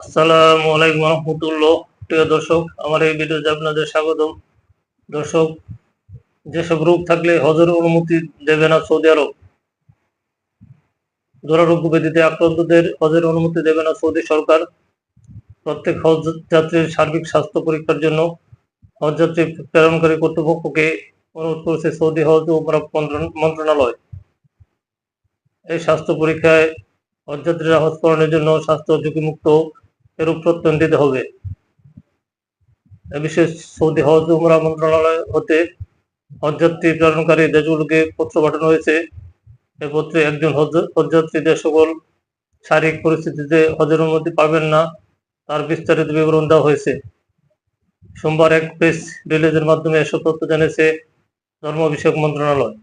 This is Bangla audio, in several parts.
আসসালামু আলাইকুম রহমতুল্লাহ। প্রিয় দর্শক, আমার এই ভিডিওতে আপনাদের স্বাগতম। দর্শক, যেসব রোগ থাকলে হজের অনুমতি দেবে না সৌদি আরব, দুরারোগ্য ব্যাধিতে আক্রান্তদের হজের অনুমতি দেবে না সৌদি সরকার। প্রত্যেক হজ যাত্রীর সার্বিক স্বাস্থ্য পরীক্ষার জন্য হজ যাত্রী প্রেরণকারী কর্তৃপক্ষকে অনুরোধ করেছে সৌদি হজ ও মন্ত্রণালয়। এই স্বাস্থ্য পরীক্ষায় হজযাত্রীরা হজ পালনের জন্য স্বাস্থ্য ঝুঁকিমুক্ত এরূপ প্রত্যয়ন হবে। বিষয়ে সৌদি হজ উমরা মন্ত্রণালয় হতে হজযাত্রী প্রেরণকারী দেশগুলোকে পত্র পাঠানো হয়েছে। এ পত্রে একজন হজ- হজযাত্রী যে সকল শারীরিক পরিস্থিতিতে হজের অনুমতি পাবেন না, তার বিস্তারিত বিবরণ দেওয়া হয়েছে। সোমবার এক প্রেস রিলিজের মাধ্যমে এসব তথ্য জানিয়েছে ধর্ম বিষয়ক মন্ত্রণালয়।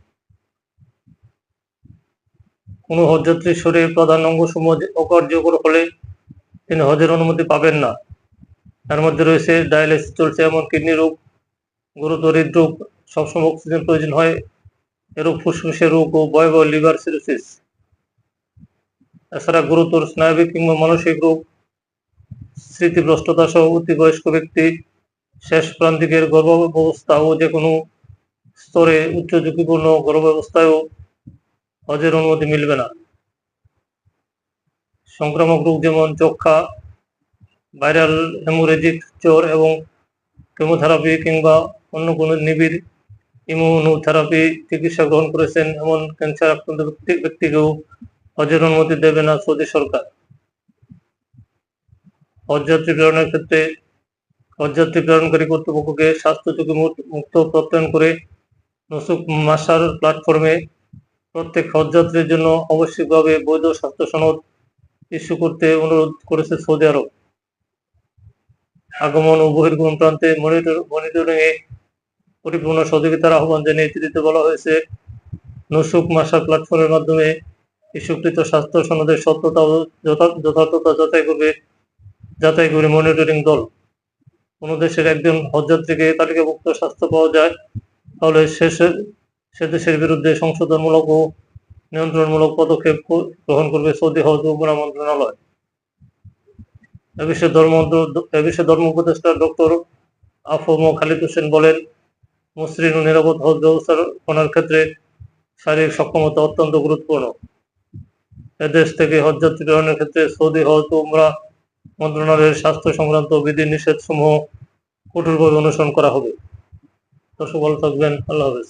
কোনো হজযাত্রীর শরীরের প্রধান অঙ্গসমূহ অকার্যকর হলে তিনি হজের অনুমতি পাবেন না। তার মধ্যে রয়েছে ডায়ালিসিস চলছে, এমন কিডনি রোগ, গুরুতর হৃদরোগ, সবসময় অক্সিজেন প্রয়োজন হয় এরূপ ফুসফুসের রোগ ও ভয়াবহ লিভার সিরোসিস এছাড়া গুরুতর স্নায়বিক কিংবা মানসিক রোগ স্মৃতিভ্রষ্টতা সহ অতি বয়স্ক ব্যক্তি, শেষ প্রান্তিকের গর্ভাবস্থা ও যে কোনো স্তরে উচ্চ ঝুঁকিপূর্ণ গর্ভাবস্থায়ও হজের অনুমতি মিলবে না। সংক্রামক রোগ যেমন যক্ষা ভাইরাল হেমোরেজিক জ্বর এবং কেমোথেরাপি কিংবা অন্য কোনো নিবিড় ইমিউনোথেরাপি চিকিৎসা গ্রহণ করেছেন এমন ক্যান্সার আক্রান্ত ব্যক্তি, ব্যক্তিকেও হজের অনুমতি দেবে না সৌদি সরকার। হজযাত্রী প্রেরণের ক্ষেত্রে হজযাত্রী প্রেরণকারী কর্তৃপক্ষকে স্বাস্থ্য ঝুঁকি মুক্ত প্রত্যয়ন করে নসুক মাসার প্ল্যাটফর্মে প্রত্যেক হজযাত্রীর জন্য আবশ্যিকভাবে বৈধ স্বাস্থ্য সনদ ইস্যু করতে অনুরোধ করেছে সৌদি আরব। আগমন ও বহির্গমন প্রান্তে মনিটরিং এ পরিপূর্ণ সহযোগিতার আহ্বান জানিয়ে চিঠিতে বলা হয়েছে নসুক মাসা প্ল্যাটফর্মের মাধ্যমে ইস্যুকৃত স্বাস্থ্য সনদের সত্যতা যথার্থতা যাচাই করবে, যাচাই করে মনিটরিং দল। কোনো দেশের একজন হজযাত্রীকে তালিকাভুক্ত স্বাস্থ্য পাওয়া যায়, তাহলে সে দেশের বিরুদ্ধে সংশোধনমূলক ও নিয়ন্ত্রণমূলক পদক্ষেপ গ্রহণ করবে সৌদি হজ উমরা মন্ত্রণালয়। এ ধর্ম এ উপদেষ্টা ডক্টর আফম খালিদ হোসেন বলেন, মসৃণ ও নিরাপদ হজ ব্যবস্থাপনার ক্ষেত্রে শারীরিক সক্ষমতা অত্যন্ত গুরুত্বপূর্ণ। এদেশ থেকে হজযাত্রী প্রেরণের ক্ষেত্রে সৌদি হজ উমরা মন্ত্রণালয়ের স্বাস্থ্য সংক্রান্ত বিধি নিষেধ সমূহ কঠোরভাবে অনুসরণ করা হবে। দর্শক ভালো থাকবেন, আল্লাহ হাফেজ।